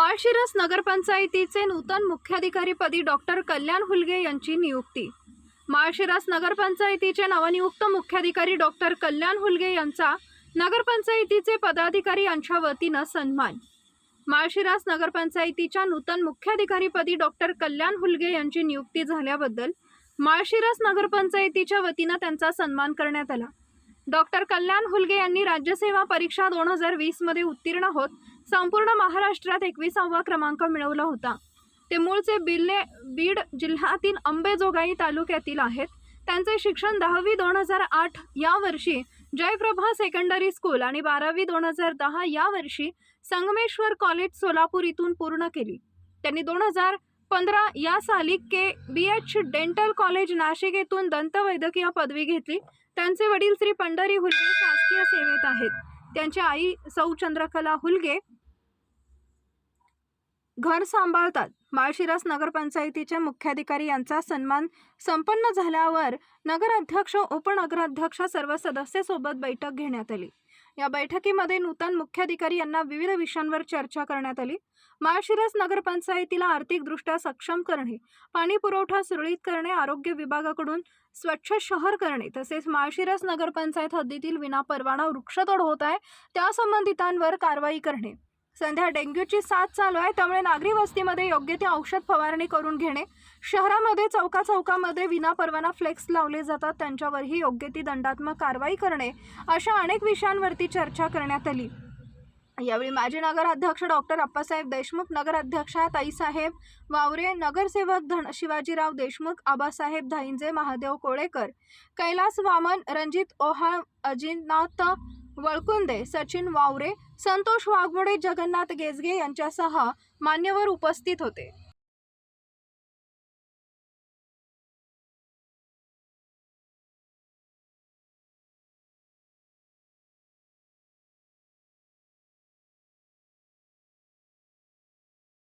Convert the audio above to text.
माळशिरस नगरपंचायतीचे नूतन मुख्याधिकारीपदी doctor कल्याण हुलगे यांची नियुक्ती. माळशिरस नगरपंचायतीचे नवनियुक्त मुख्याधिकारी डॉक्टर कल्याण हुलगे यांचा नगरपंचायतीचे पदाधिकारी यांच्या वतीनं सन्मान. माळशिरस नगरपंचायतीच्या नूतन मुख्याधिकारीपदी डॉक्टर कल्याण हुलगे यांची नियुक्ती झाल्याबद्दल माळशिरस नगरपंचायतीच्या वतीनं त्यांचा सन्मान करण्यात आला. डॉक्टर कल्याण हुलगे यांनी राज्यसेवा परीक्षा दोन हजार वीसमध्ये उत्तीर्ण होत संपूर्ण महाराष्ट्रात एकविसावा क्रमांक मिळवला होता. ते मूळचे बिल्ले बीड जिल्ह्यातील अंबेजोगाई तालुक्यातील आहेत. त्यांचे शिक्षण दहावी दोन हजार आठ या वर्षी जयप्रभा सेकंडरी स्कूल आणि बारावी दोन हजार दहा या वर्षी संगमेश्वर कॉलेज सोलापूर इथून पूर्ण केली. त्यांनी दोन हजार पंधरा या साली K B H dental college Nashik येथून दंतवैद्यकीय पदवी घेतली. त्यांचे वडील श्री पंढरी हुलगे शासकीय सेवेत आहेत. त्यांची आई सौ चंद्रकला हुलगे घर सांभाळतात. माळशिरस नगरपंचायतीचे मुख्याधिकारी यांचा सन्मान संपन्न झाल्यावर नगराध्यक्ष उपनगराध्यक्ष सर्व सदस्यसोबत बैठक घेण्यात आली. या बैठकीमध्ये नूतन मुख्याधिकारी यांना विविध विषयांवर चर्चा करण्यात आली. माळशिरस नगरपंचायतीला आर्थिकदृष्ट्या सक्षम करणे पाणी पुरवठा सुरळीत करणे आरोग्य विभागाकडून स्वच्छ शहर करणे तसेच माळशिरस नगरपंचायत हद्दीतील विनापरवाना वृक्षतोड होत आहे त्या संबंधितांवर कारवाई करणे. सध्या डेंग्यूची साथ चालू आहे त्यामुळे नागरी वस्तीमध्ये योग्य ते औषध फवारणी करून घेणे. शहरामध्ये चौका चौकामध्ये विनापरवाना फ्लेक्स लावले जातात त्यांच्यावरही योग्य ती दंडात्मक कारवाई करणे अशा अनेक विषयांवरती चर्चा करण्यात आली. यावेळी माजी नगराध्यक्ष डॉक्टर अप्पासाहेब देशमुख नगराध्यक्षा ताईसाहेब वावरे नगरसेवक धन शिवाजीराव देशमुख आबासाहेब धाईंजे महादेव कोळेकर कैलास वामन रणजित ओहाळ अजिनाथ वळकुंदे सचिन वावरे संतोष वाघमोडे जगन्नाथ गेजगे यांच्यासह मान्यवर उपस्थित होते.